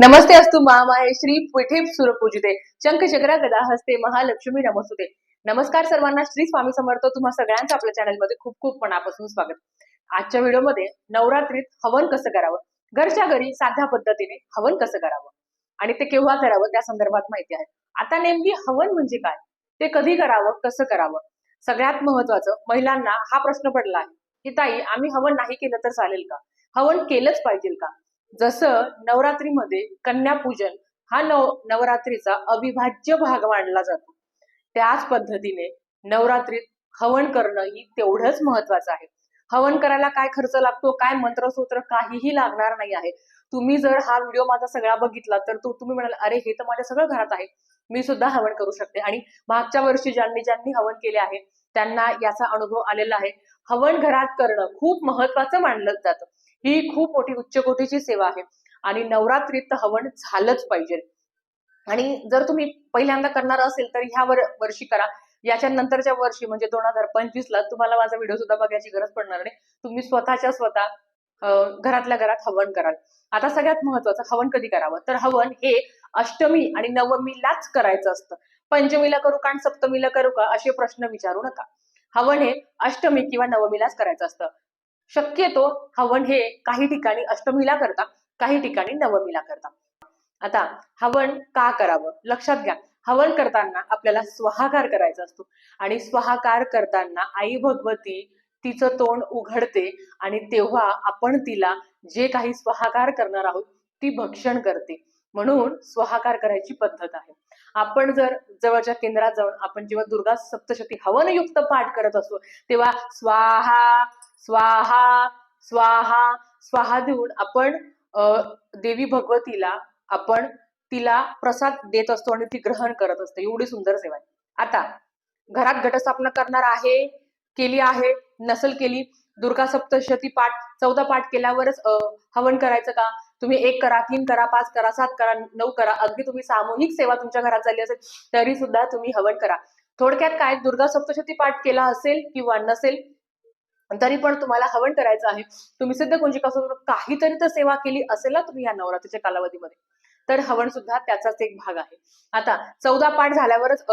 नमस्ते अस्तु महामाहे श्री पिठे सुरपूजिते शंख चक्रा गदा हस्ते महालक्ष्मी नमस्तुते नमस्कार सर्वांना श्री स्वामी समर्थ तुम्हा सगळ्यांचं आपल्या चॅनलमध्ये खूप खूप मनापासून स्वागत. आजच्या व्हिडिओमध्ये नवरात्रीत हवन कसं करावं? घरच्या घरी साध्या पद्धतीने हवन कसं करावं? आणि ते केव्हा करावं त्या संदर्भात माहिती आहे. आता नेमकी हवन म्हणजे काय? ते कधी करावं? कसं करावं? सगळ्यात महत्वाचं महिलांना हा प्रश्न पडला आहे की ताई आम्ही हवन नाही केलं तर चालेल का? हवन केलंच पाहिजे का? जसं नवरात्रीमध्ये कन्यापूजन हा नव नवरात्रीचा अविभाज्य भाग मानला जातो. त्याच पद्धतीने नवरात्रीत हवन करणं ही तेवढंच महत्वाचं आहे. हवन करायला काय खर्च लागतो काय मंत्रसूत्र काहीही लागणार नाही आहे. तुम्ही जर हा व्हिडिओ माझा सगळा बघितला तर तो तुम्ही म्हणाल अरे हे तर माझ्या सगळं घरात आहे. मी सुद्धा हवन करू शकते. आणि मागच्या वर्षी ज्यांनी ज्यांनी हवन केले आहे त्यांना याचा अनुभव आलेला आहे. हवन घरात करणं खूप महत्वाचं मानलं जातं. ही खूप मोठी उच्च कोटीची सेवा आहे. आणि नवरात्रीत तर हवन झालंच पाहिजे. आणि जर तुम्ही पहिल्यांदा करणार असेल तर ह्या वर वर्षी करा. याच्या नंतरच्या वर्षी म्हणजे दोन हजार पंचवीस ला तुम्हाला माझा व्हिडिओ सुद्धा बघायची गरज पडणार नाही. तुम्ही स्वतःच्या स्वतः अं, घरातल्या घरात हवन कराल. आता सगळ्यात महत्वाचं हवन कधी करावं? तर हवन हे अष्टमी आणि नवमीलाच करायचं असतं. पंचमीला करू का आणि सप्तमीला करू का? असे प्रश्न विचारू नका. हवन हे अष्टमी किंवा नवमीलाच करायचं असतं. शक्यतो हवन हे काही ठिकाणी अष्टमीला करता काही ठिकाणी नवमीला करता. आता हवन का करावं? लक्षात घ्या. हवन करताना आपल्याला स्वाहाकार करायचा असतो. आणि स्वाहाकार करताना आई भगवती तिचं तोंड उघडते आणि तेव्हा आपण तिला जे काही स्वाहाकार करणार आहोत ती भक्षण करते. म्हणून स्वाहाकार करायची पद्धत आहे. आपण जर जवळच्या केंद्रात जाऊन आपण जेव्हा दुर्गा सप्तशती हवनयुक्त पाठ करत असतो तेव्हा स्वाहा स्वाहा स्वाहा स्वाहा देऊन आपण अं, देवी भगवतीला आपण तिला प्रसाद देत असतो आणि ती ग्रहण करत असते. एवढी सुंदर सेवा आहे. आता घरात घटस्थापना करणार आहे केली आहे नसल केली दुर्गा सप्तशती पाठ चौदा पाठ केल्यावरच हवन करायचं का? तुम्ही एक करा तीन करा पाच करा सात करा नऊ करा अगदी तुम्ही सामूहिक सेवा तुमच्या घरात झाली असेल तरी सुद्धा तुम्ही हवन करा. थोडक्यात काय दुर्गा सप्तशती पाठ केला असेल किंवा नसेल तरी पण तुम्हाला हवन करायचं आहे. तुम्ही सिद्ध कुंजिकासोबत काहीतरी तर सेवा केली असेल ना तुम्ही या नवरात्रीच्या कालावधीमध्ये. तर हवन सुद्धा त्याचाच एक भाग आहे. आता चौदा पाठ झाल्यावरच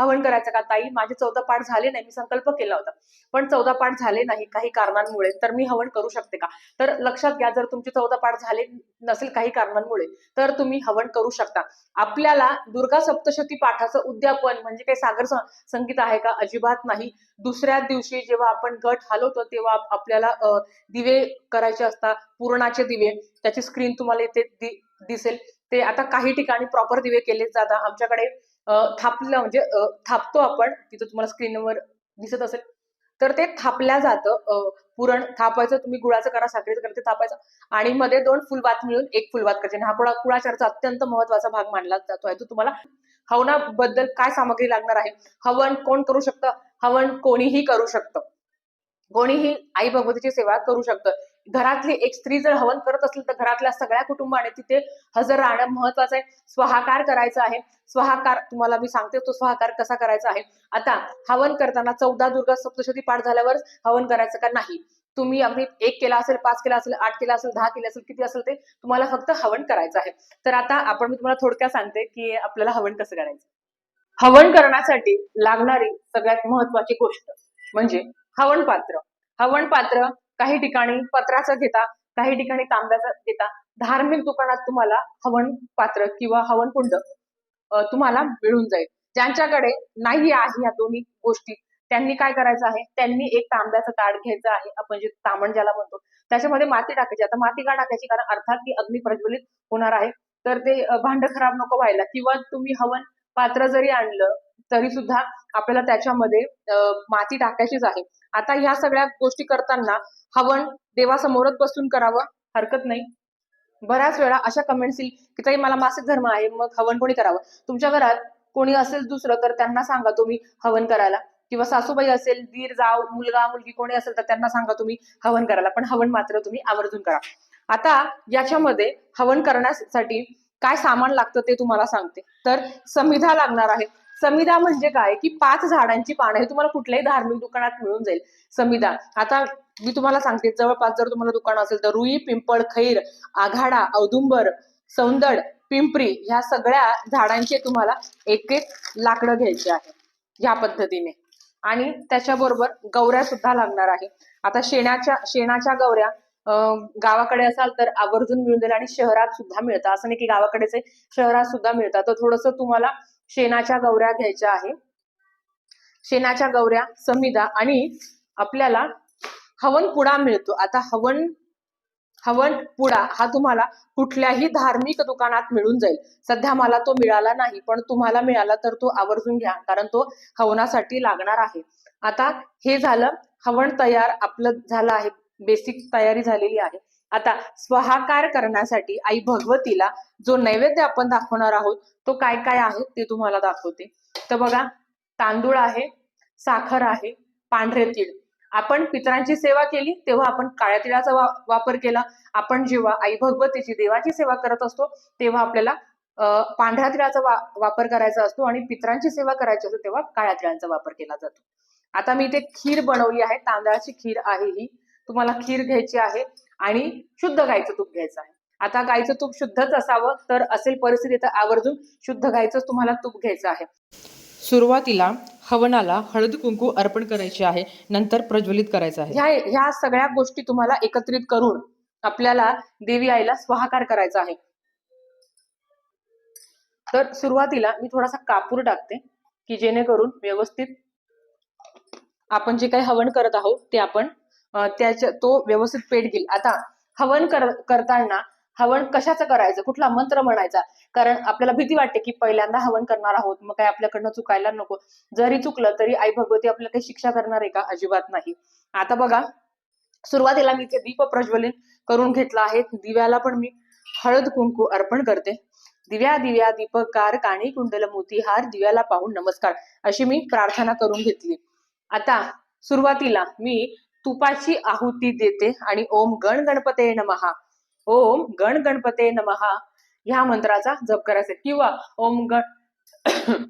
हवन करायचं का? ताई माझे चौदा पाठ झाले नाही मी संकल्प केला होता. पण चौदा पाठ झाले नाही काही कारणांमुळे तर मी हवन करू शकते का? तर लक्षात घ्या जर तुमचे चौदा पाठ झाले नसेल काही कारणांमुळे तर तुम्ही हवन करू शकता. आपल्याला दुर्गा सप्तशती पाठाचं उद्यापन म्हणजे काही सागर संगीत आहे का? अजिबात नाही. दुसऱ्या दिवशी जेव्हा आपण गट हलवतो तेव्हा आपल्याला दिवे करायचे असतात पूर्णाचे दिवे. त्याची स्क्रीन तुम्हाला इथे दिसेल. ते आता काही ठिकाणी प्रॉपर दिवे केले जातात. आमच्याकडे थापलं म्हणजे थापतो आपण तिथं तुम्हाला स्क्रीनवर दिसत असेल. तर ते थापल्या जातं. पुरण थापायचं तुम्ही गुळाचं करा साखरेचं करा ते थापायचं. आणि मध्ये दोन फुलबात मिळून एक फुलबात करायची. आणि हा कुळा कुळाचारचा अत्यंत महत्त्वाचा भाग मानला जातो. आहे तो तुम्हाला हवनाबद्दल काय सामग्री लागणार आहे? हवन कोण करू शकतं? हवन कोणीही करू शकतं. कोणीही आई भगवतीची सेवा करू शकतं. घरातली एक स्त्री जर हवन करत असेल तर घरातल्या सगळ्या कुटुंबाने तिथे हजर राहणं महत्वाचं आहे. स्वाहाकार करायचा आहे. स्वाहाकार तुम्हाला मी सांगते तो स्वाहाकार कसा करायचा आहे? आता हवन करताना चौदा दुर्गा सप्तशती पाठ झाल्यावर हवन करायचं का नाही? तुम्ही अगदी एक केला असेल पाच केला असेल आठ केला असेल दहा केला असेल किती असेल ते तुम्हाला फक्त हवन करायचं आहे. तर आता आपण मी तुम्हाला थोडक्यात सांगते की आपल्याला हवन कसं करायचं? हवन करण्यासाठी लागणारी सगळ्यात महत्वाची गोष्ट म्हणजे हवन पात्र हवन पात्र काही ठिकाणी पत्राचं घेता काही ठिकाणी तांब्याचं घेता धार्मिक दुकानात तुम्हाला हवन पात्र किंवा हवन कुंड तुम्हाला मिळून जाईल. ज्यांच्याकडे नाही आहे या दोन्ही गोष्टी त्यांनी काय करायचं आहे? त्यांनी एक तांब्याचं ताट घ्यायचं आहे. आपण जे तामण ज्याला म्हणतो त्याच्यामध्ये माती टाकायची. आता माती का टाकायची? कारण अर्थात ती अग्नी प्रज्वलित होणार आहे. तर ते भांड खराब नको व्हायला. किंवा तुम्ही हवन पात्र जरी आणलं तरी सुद्धा आपल्याला त्याच्यामध्ये माती टाकायचीच आहे. आता ह्या सगळ्या गोष्टी करताना हवन देवासमोरच बसून करावं हरकत नाही. बऱ्याच वेळा अशा कमेंट्स येईल की ताई मला मासिक धर्म आहे मग हवन कोणी करावं? तुमच्या घरात कोणी असेल दुसरं तर त्यांना सांगा तुम्ही हवन करायला. किंवा सासूबाई असेल दीर जाव मुलगा मुलगी कोणी असेल तर त्यांना सांगा तुम्ही हवन करायला. पण हवन मात्र तुम्ही आवर्जून करा. आता याच्यामध्ये हवन करण्यासाठी काय सामान लागतं ते तुम्हाला सांगते. तर समिधा लागणार आहे. समिदा म्हणजे काय? की पाच झाडांची पानं हे तुम्हाला कुठल्याही धार्मिक दुकानात मिळून जाईल. समिदा आता मी तुम्हाला सांगते जवळपास जर तुम्हाला दुकान असेल तर रुई पिंपळ खैर आघाडा औदुंबर सौंदड पिंपरी ह्या सगळ्या झाडांचे तुम्हाला एक एक लाकडं घ्यायचे आहे ह्या पद्धतीने. आणि त्याच्याबरोबर गौऱ्या सुद्धा लागणार आहे. आता शेणाच्या शेणाच्या गौऱ्या अं, गावाकडे असाल तर आवर्जून मिळून जाईल आणि शहरात सुद्धा मिळतात. असं नाही की गावाकडेच शहरात सुद्धा मिळतात. तर थोडस तुम्हाला शेणाच्या गौऱ्या घ्यायच्या आहे. शेणाच्या गौऱ्या समिदा आणि आपल्याला हवन पुडा मिळतो. आता हवन हवन पुडा हा तुम्हाला कुठल्याही धार्मिक दुकानात मिळून जाईल. सध्या मला तो मिळाला नाही पण तुम्हाला मिळाला तर तो आवर्जून घ्या कारण तो हवनासाठी लागणार आहे. आता हे झालं हवन तयार आपलं झालं आहे बेसिक तयारी झालेली आहे. आता स्वाहाकार करण्यासाठी आई भगवतीला जो नैवेद्य आपण दाखवणार आहोत तो काय काय आहे ते तुम्हाला दाखवते. तर बघा तांदूळ आहे साखर आहे पांढरे तीळ. आपण पितरांची सेवा केली तेव्हा आपण काळ्या तिळाचा वा- वापर केला. आपण जेव्हा आई भगवतीची देवाची सेवा करत असतो तेव्हा आपल्याला पांढऱ्या तिळाचा वा- वापर करायचा असतो आणि पितरांची सेवा करायची असतो तेव्हा काळ्या तिळांचा वापर केला जातो. आता मी इथे खीर बनवली आहे तांदळाची खीर आहे ही. तुम्हाला खीर घ्यायची आहे. आणि शुद्ध गाईचं तूप घ्यायचं आहे. आता गाईचं तूप शुद्धच असावं तर असेल परिस्थिती तर आवर्जून शुद्ध गाईचं तुम्हाला तूप घ्यायचं आहे. सुरुवातीला हवनाला हळद कुंकू अर्पण करायचे आहे नंतर प्रज्वलित करायचं आहे. ह्या ह्या सगळ्या गोष्टी तुम्हाला एकत्रित करून आपल्याला देवी आईला स्वाहाकार करायचा आहे. तर सुरुवातीला मी थोडासा कापूर टाकते की जेणेकरून व्यवस्थित आपण जे काही हवन करत आहोत ते आपण त्याच्या तो व्यवस्थित पेट घेईल. आता हवन कर करताना हवन कशाचं करायचं? कुठला मंत्र म्हणायचा? कारण आपल्याला भीती वाटते की पहिल्यांदा हवन करणार आहोत मग काय आपल्याकडनं चुकायला नको. जरी चुकलं तरी आई भगवती आपल्याला काही शिक्षा करणार आहे का? अजिबात नाही. आता बघा सुरुवातीला मी इथे दीप प्रज्वलित करून घेतला आहे. दिव्याला पण मी हळद कुंकू अर्पण करते. दिव्या दिव्या दीपकार काणी कुंडल मोतीहार दिव्याला पाहून नमस्कार अशी मी प्रार्थना करून घेतली. आता सुरुवातीला मी तुपाची आहुती देते आणि ओम गण गणपते नमहा ओम गण गणपते नमहा ह्या मंत्राचा जप करायचा. किंवा ओम गण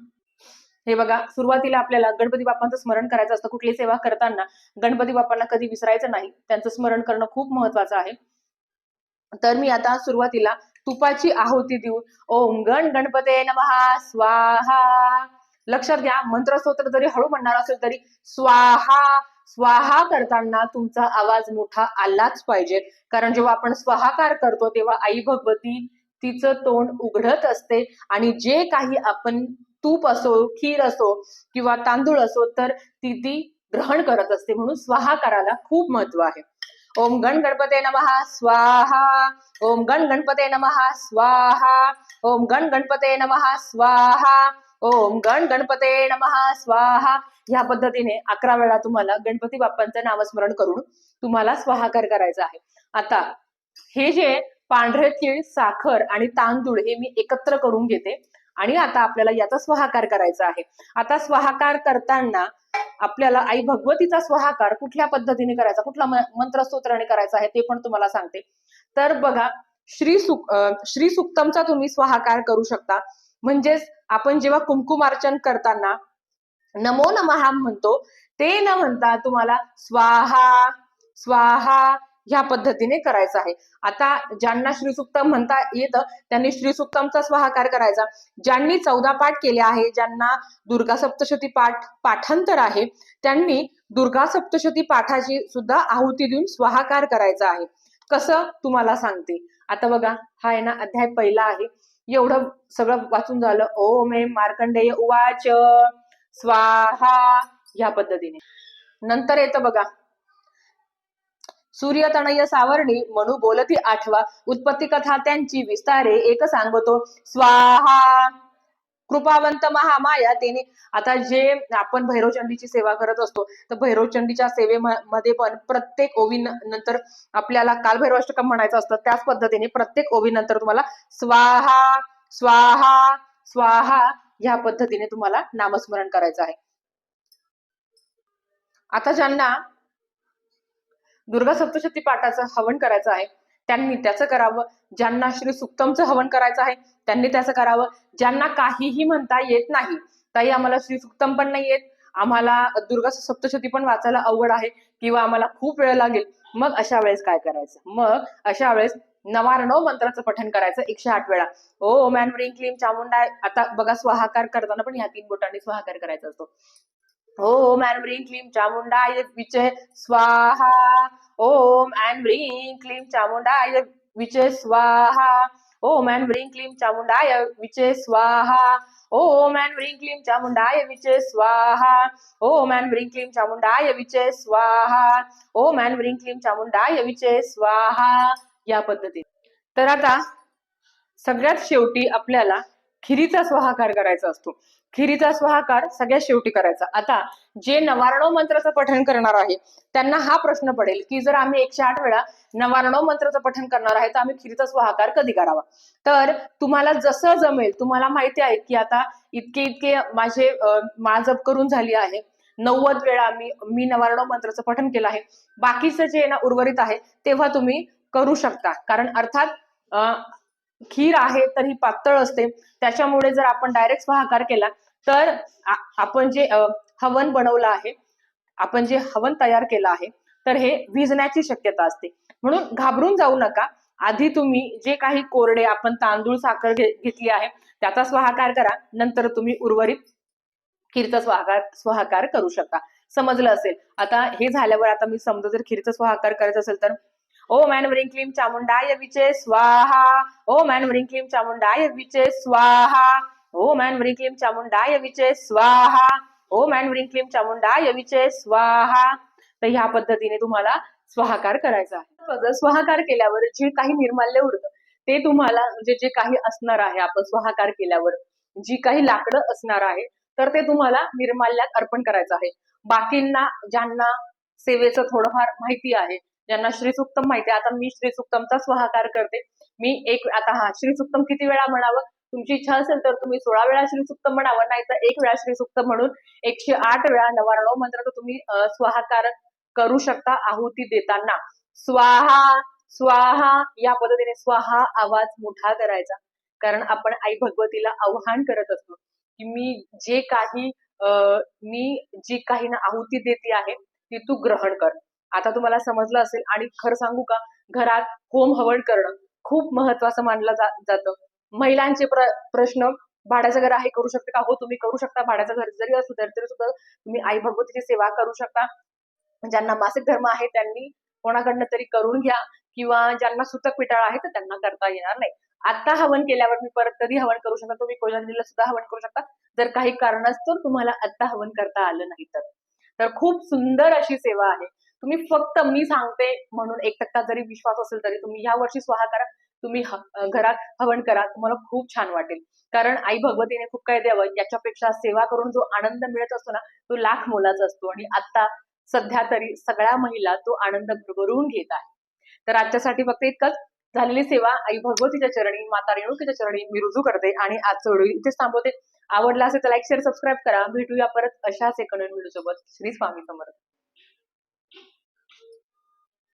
हे बघा सुरुवातीला आपल्याला गणपती बाप्पांचं स्मरण करायचं असतं. कुठली सेवा करताना गणपती बाप्पांना कधी विसरायचं नाही. त्यांचं स्मरण करणं खूप महत्वाचं आहे. तर मी आता सुरुवातीला तुपाची आहुती देऊन ओम गण गणपते नमहा स्वाहा. लक्षात घ्या मंत्रस्तोत्र जरी हळू म्हणणार असेल तरी स्वाहा. स्वाहा करताना तुमचा आवाज मोठा आलाच पाहिजे. कारण जेव्हा आपण स्वाहाकार करतो तेव्हा आई भगवती तिचं तोंड उघडत असते. आणि जे काही आपण तूप असो खीर असो किंवा तांदूळ असो तर ती ती ग्रहण करत असते. म्हणून स्वाहाकाराला खूप महत्त्व आहे. ओम गण गणपते नमहा स्वाहा. ओम गण गणपते नमहा स्वाहा. ओम गण गणपते नमहा स्वाहा. ओम गण गणपते नमहा स्वाहा. ह्या पद्धतीने अकरा वेळा तुम्हाला गणपती बाप्पांचं नामस्मरण करून तुम्हाला स्वाहाकार करायचा आहे. आता हे जे पांढरे तीळ साखर आणि तांदूळ हे मी एकत्र करून घेते आणि आता आपल्याला याचा स्वाहाकार करायचा आहे. आता स्वाहाकार करताना आपल्याला आई भगवतीचा स्वाहाकार कुठल्या पद्धतीने करायचा कुठला मंत्र स्तोत्राने करायचा आहे ते पण तुम्हाला सांगते. तर बघा श्री सुक श्री सुक्तमचा तुम्ही स्वाहाकार करू शकता. म्हणजेच आपण जेव्हा कुंकुमार्चन करताना नमो नमः म्हणतो. ते न म्हणता तुम्हाला स्वाहा स्वाहा ह्या पद्धतीने करायचं आहे. आता ज्यांना श्रीसुक्तम म्हणता येतं त्यांनी श्रीसुक्तमचा स्वाहाकार करायचा. ज्यांनी चौदा पाठ केले आहे ज्यांना दुर्गा सप्तशती पाठ पाठांतर आहे त्यांनी दुर्गा सप्तशती पाठाची सुद्धा आहुती देऊन स्वाहाकार करायचा आहे. कसं? तुम्हाला सांगते. आता बघा हा आहे ना अध्याय पहिला आहे. एवढं सगळं वाचून झालं. ओम एम मार्कंडेय उवाच. स्वाहा ह्या पद्धतीने. नंतर येतं बघा. सूर्यतनय सावरणी म्हणू बोलती आठवा उत्पत्ती कथा त्यांची विस्तारे एक सांगतो. स्वाहा कृपावंत महामाया तिने आता जे आपण भैरवचंडीची सेवा करत असतो तर भैरवचंडीच्या सेवेमध्ये पण प्रत्येक ओवी नंतर आपल्याला काल भैरवाष्टकम म्हणायचं असतं. त्याच पद्धतीने प्रत्येक ओवी नंतर तुम्हाला स्वाहा स्वाहा स्वाहा ह्या पद्धतीने तुम्हाला नामस्मरण करायचं आहे. आता ज्यांना दुर्गा सप्तशती पाठाचं हवन करायचं आहे त्यांनी त्याचं करावं. ज्यांना श्री सुक्तमचं हवन करायचं आहे त्यांनी त्याचं करावं. ज्यांना काहीही म्हणता येत नाही ताई आम्हाला श्री सुक्तम पण नाही येत. आम्हाला दुर्गा सप्तशती पण वाचायला अवघड आहे किंवा आम्हाला खूप वेळ लागेल. मग अशा वेळेस काय करायचं? मग अशा वेळेस नवारणव मंत्राचं पठण करायचं एकशे आठ वेळा. हो, ओ मॅन व्रिंग क्लीम चामुंडा आता बघा स्वाहाकार करताना पण ह्या तीन बोटांनी स्वाहाकार करायचा असतो. हो, ओम ह्रीं ह्रीं क्लीम चामुंडाय विचय स्वाहा. ओम मॅन ह्रीं क्लीम चामुंडाय विचय स्वाहा. ओम मॅन ह्रीं क्लीम चामुंडाय विचय स्वाहा. ओम मॅन ह्रीं क्लीम चामुंडाय विचय स्वाहा. ओम मॅन ह्रीं क्लीम चामुंडाय विचय स्वाहा. ओम मॅन ह्रीं क्लीम चामुंडाय विचय स्वाहा. या पद्धतीत तर आता सगळ्यात शेवटी आपल्याला खिरीचा स्वाहाकार करायचा असतो. खिरीचा स्वाहाकार सगळ्यात शेवटी करायचा. आता जे नवारणो मंत्राचं पठण करणार आहे त्यांना हा प्रश्न पडेल की जर आम्ही एकशे आठ वेळा नवारणो मंत्राचं पठण करणार आहे तर आम्ही खिरीचा स्वाहाकार कधी करावा? तर तुम्हाला जसं जमेल तुम्हाला माहिती आहे की आता इतके इतके माझे माळजप करून झाली आहे. नव्वद वेळा मी मी नवारणो मंत्राचं पठण केलं आहे. बाकीचं जे ना उर्वरित आहे तेव्हा तुम्ही करू शकता. कारण अर्थात अं, खीर आहे तर ही पातळ असते. त्याच्यामुळे जर आपण डायरेक्ट स्वाहाकार केला तर आपण जे हवन बनवलं आहे आपण जे हवन तयार केलं आहे तर हे भिजण्याची शक्यता असते. म्हणून घाबरून जाऊ नका. आधी तुम्ही जे काही कोरडे आपण तांदूळ साखर घेतली आहे त्याचा स्वाहाकार करा. नंतर तुम्ही उर्वरित खीरचा स्वाहाकार स्वाहाकार करू शकता. समजलं असेल. आता हे झाल्यावर आता मी समजा जर खीरचा स्वाहाकार करायचा असेल तर ओम ह्रीं ह्रीं क्लीम चामुंडाय विचे स्वाहा। ओम ह्रीं ह्रीं क्लीम चामुंडाय विचे स्वाहा। ओम ह्रीं ह्रीं क्लीम चामुंडाय विचे स्वाहा। ओम ह्रीं ह्रीं क्लीम चामुंडाय विचे स्वाहा। तर ह्या पद्धतीने तुम्हाला स्वाहाकार करायचा आहे. स्वाहाकार केल्यावर जे काही निर्माल्य उरतं ते तुम्हाला म्हणजे जे काही असणार आहे आपण स्वाहाकार केल्यावर जी काही लाकडं असणार आहे तर ते तुम्हाला निर्माल्यात अर्पण करायचं आहे. बाकींना ज्यांना सेवेचं थोडंफार माहिती आहे ज्यांना श्रीसुक्तम माहिती आता मी श्रीसुक्तमचा स्वाहाकार करते. मी एक आता हा श्रीसुक्तम किती वेळा म्हणावं? तुमची इच्छा असेल तर तुम्ही सोळा वेळा श्रीसुक्तम म्हणावं नाही तर एक वेळा श्रीसुक्तम म्हणून एकशे आठ वेळा नवारणव मंत्र तुम्ही अं, स्वाहाकार करू शकता आहुती देताना. स्वाहा स्वाहा या पद्धतीने स्वाहा आवाज मोठा करायचा. कारण आपण आई भगवतीला आव्हान करत असतो की मी जे काही अं, मी जी काही ना आहुती देते आहे ती तू ग्रहण कर. आता तुम्हाला समजलं असेल आणि खरं सांगू का? घरात होम हवन करणं खूप महत्वाचं मानलं जा- जातं. महिलांचे प्र प्रश्न भाड्याचं घर आहे करू शकता का? हो तुम्ही करू शकता. भाड्याचं घर जरी असू तरी तरी सुद्धा तुम्ही आई भगवतीची सेवा करू शकता. ज्यांना मासिक धर्म आहे त्यांनी कोणाकडनं तरी करून घ्या किंवा ज्यांना सुतक पिटाळ आहे तर त्यांना करता येणार नाही. आता हवन केल्यावर मी परत कधी हवन करू शकता तुम्ही कोजागिरीला सुद्धा हवन करू शकता. जर काही कारणास्तव तुम्हाला आता हवन करता आलं नाही तर. तर खूप सुंदर अशी सेवा आहे. तुम्ही फक्त मी सांगते म्हणून एक टक्का जरी विश्वास असेल तरी तुम्ही या वर्षी स्वाहा करा. तुम्ही घरात हवन करा. तुम्हाला खूप छान वाटेल. कारण आई भगवतीने खूप काही द्यावं. याच्यापेक्षा सेवा करून जो आनंद मिळत असतो ना तो लाख मोलाचा असतो. आणि आता सध्या तरी सगळ्या महिला तो आनंद भरभरून घेत आहे. तर आजच्यासाठी फक्त इतकंच. झालेली सेवा आई भगवतीच्या चरणी माता रेणुकीच्या चरणी मी रुजू करते आणि आजचं व्हिडिओ इथेच थांबवते. आवडला असेल तर लाईक शेअर सबस्क्राईब करा. भेटूया परत अशाच एक नवीन व्हिडिओ सोबत. श्री स्वामी समर्थ.